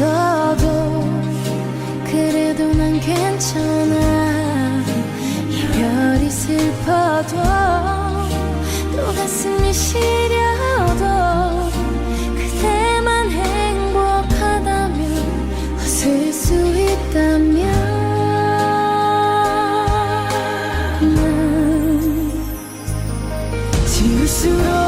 없어도 그래도 난 괜찮아. 이별이 슬퍼도 또 가슴이 시려도 그대만 행복하다면 웃을 수 있다면 난 지울수록